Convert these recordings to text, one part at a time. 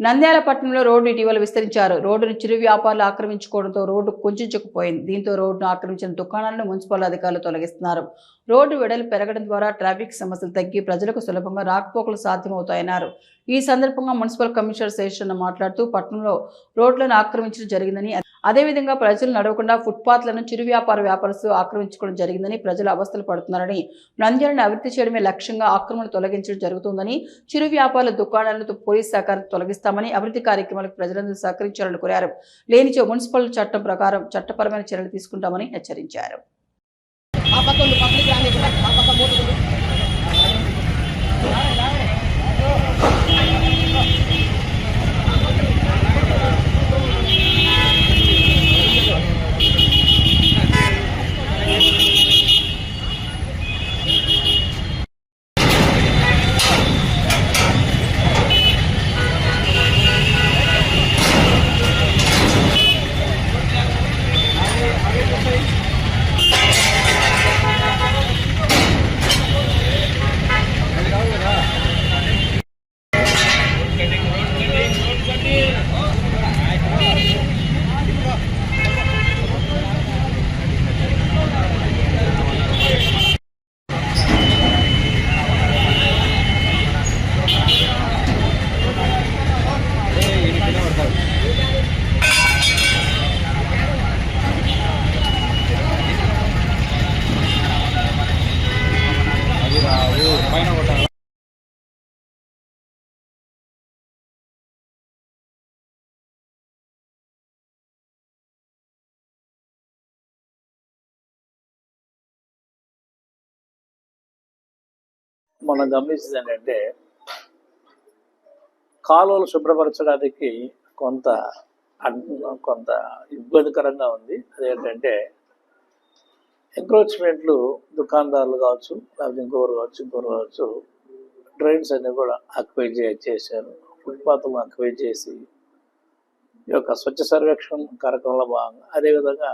నంద్యాల పట్టణంలో రోడ్డు ఇటీవల విస్తరించారు. రోడ్డును చిరు వ్యాపారులు ఆక్రమించుకోవడంతో రోడ్డు కుంచుకుపోయింది దీంతో రోడ్డును ఆక్రమించిన దుకాణాలను మున్సిపల్ అధికారులు తొలగిస్తున్నారు. రోడ్డు వెడలు పెరగడం ద్వారా ట్రాఫిక్ సమస్యలు తగ్గి ప్రజలకు సులభంగా రాకపోకలు సాధ్యమవుతాయన్నారు. ఈ సందర్భంగా మున్సిపల్ కమిషనర్ శేషన్న మాట్లాడుతూ పట్టణంలో రోడ్లను ఆక్రమించడం జరిగిందని అదేవిధంగా ప్రజలు నడవకుండా ఫుట్పాత్లను చిరు వ్యాపార వ్యాపారస్తులు ఆక్రమించుకోవడం జరిగిందని ప్రజలు అవస్థలు పడుతున్నారని నంద్యాలను అభివృద్ధి చేయడమే లక్ష్యంగా ఆక్రమణలు తొలగించడం జరుగుతుందని చిరు వ్యాపారుల దుకాణాలను పోలీస్ సహకారం తొలగిస్తామని అభివృద్ధి కార్యక్రమాలకు ప్రజలందరూ సహకరించాలని కోరారు. లేనిచో మున్సిపల్ చట్టం ప్రకారం చట్టపరమైన చర్యలు తీసుకుంటామని హెచ్చరించారు. మనం గమనించింది ఏంటంటే కాలువలు శుభ్రపరచడానికి కొంత కొంత ఇబ్బందికరంగా ఉంది. అదేంటంటే ఎంక్రోచ్మెంట్లు దుకాణదారులు కావచ్చు లేకపోతే ఇంకొకరు కావచ్చు ఇంకొకరు కావచ్చు డ్రైన్స్ అన్ని కూడా అక్వై చేశారు. ఫుట్పాత్లను ఆక్యుపై చేసి ఈ యొక్క స్వచ్ఛ సర్వేక్షణ కార్యక్రమంలో భాగంగా అదేవిధంగా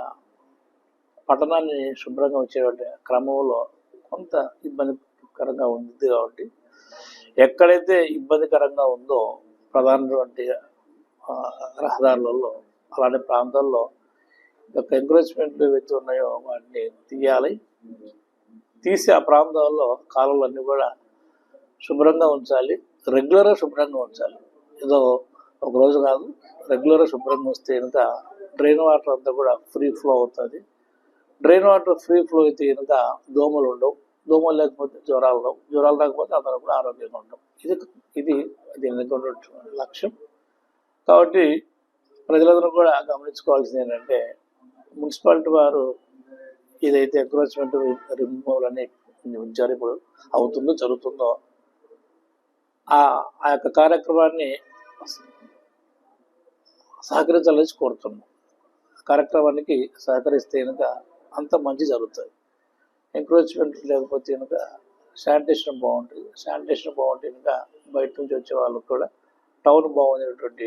పట్టణాన్ని శుభ్రంగా వచ్చే క్రమంలో కొంత ఇబ్బంది కరంగా ఉంది కాబట్టి ఎక్కడైతే ఇబ్బందికరంగా ఉందో ప్రధానటువంటి రహదారులలో అలాంటి ప్రాంతాల్లో ఈ యొక్క ఎంకరేజ్మెంట్లు ఏవైతే ఉన్నాయో వాటిని తీయాలి. తీసి ఆ ప్రాంతాల్లో కాలువలన్నీ కూడా శుభ్రంగా ఉంచాలి. రెగ్యులర్గా శుభ్రంగా ఉంచాలి. ఏదో ఒక రోజు కాదు రెగ్యులర్గా శుభ్రంగా వస్తే కనుక డ్రైన్ వాటర్ అంతా కూడా ఫ్రీ ఫ్లో అవుతుంది. డ్రైన్ వాటర్ ఫ్రీ ఫ్లో అయితే కనుక దోమలు ఉండవు. దోమలు లేకపోతే జ్వరాలు రావు. జ్వరాలు రాకపోతే అందరూ కూడా ఆరోగ్యంగా ఉంటాం ఇది ఇది దీని లక్ష్యం. కాబట్టి ప్రజలందరూ కూడా గమనించుకోవాల్సింది ఏంటంటే మున్సిపాలిటీ వారు ఏదైతే ఎంక్రోచ్మెంట్ రిమూవల్ అని ఉంచారు ఇప్పుడు అవుతుందో జరుగుతుందో ఆ ఆ యొక్క కార్యక్రమాన్ని సహకరించాలని కోరుతున్నాం. కార్యక్రమానికి సహకరిస్తే కనుక అంత మంచి జరుగుతుంది. ఎంక్రోచ్మెంట్ లేకపోతే కనుక శానిటేషన్ బాగుంటుంది. శానిటేషన్ బాగుంటే కనుక బయట నుంచి వచ్చే వాళ్ళకి కూడా టౌన్ బాగుండేటువంటి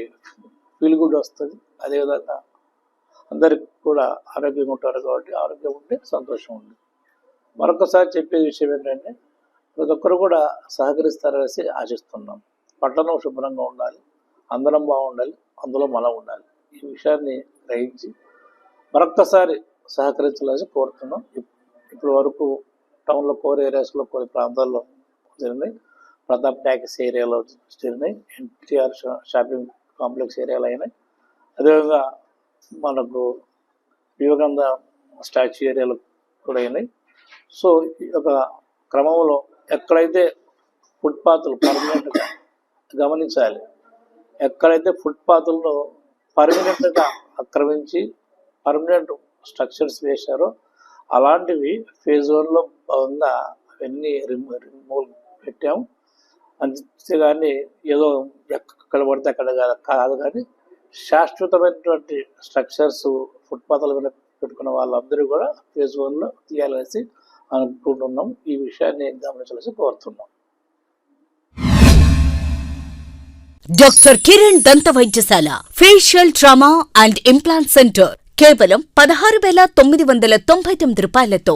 ఫీల్ గుడ్ వస్తుంది. అదేవిధంగా అందరికి కూడా ఆరోగ్యంగా ఉంటారు కాబట్టి ఆరోగ్యం ఉంటే సంతోషం ఉంది. మరొకసారి చెప్పే విషయం ఏంటంటే ప్రతి ఒక్కరు కూడా సహకరిస్తారనేసి ఆశిస్తున్నాం. పట్టణం శుభ్రంగా ఉండాలి అందరం బాగుండాలి అందులో మనం ఉండాలి. ఈ విషయాన్ని గ్రహించి మరొక్కసారి సహకరించాలని కోరుతున్నాం. ఇప్పటి వరకు టౌన్లో కోర్ ఏరియాస్లో కొన్ని ప్రాంతాల్లో జరిగినాయి. ప్రతాప్ ట్యాక్స్ ఏరియాలో జరిగినాయి. ఎన్టీఆర్ షాపింగ్ కాంప్లెక్స్ ఏరియాలో అయినాయి. అదేవిధంగా మనకు వివేకానంద స్టాచ్యూ ఏరియాలో కూడా అయినాయి. సో ఈ యొక్క క్రమంలో ఎక్కడైతే ఫుట్పాత్లు పర్మనెంట్గా గమనించాలి ఎక్కడైతే ఫుట్పాత్లను పర్మనెంట్గా ఆక్రమించి పర్మనెంట్ స్ట్రక్చర్స్ వేశారో అలాంటివి ఫేజ్ వన్లో భాగంగా అవన్నీ రిమూ రిమూవ్ పెట్టాము. అంతేగాని ఏదో ఎక్కడ పడితే అక్కడ కాదు- కాదు కానీ శాశ్వతమైనటువంటి స్ట్రక్చర్స్ ఫుట్పాత్ల మీద పెట్టుకున్న వాళ్ళందరూ కూడా ఫేజ్ వన్లో తీయాలనేసి అనుకుంటున్నాం ఈ విషయాన్ని గమనించాల్సి కోరుతున్నాం. డాక్టర్ కిరణ్ దంత వైద్యశాల facial trauma and implant centre కేవలం పదహారు వేల తొమ్మిది వందల తొంభై తొమ్మిది రూపాయలతో.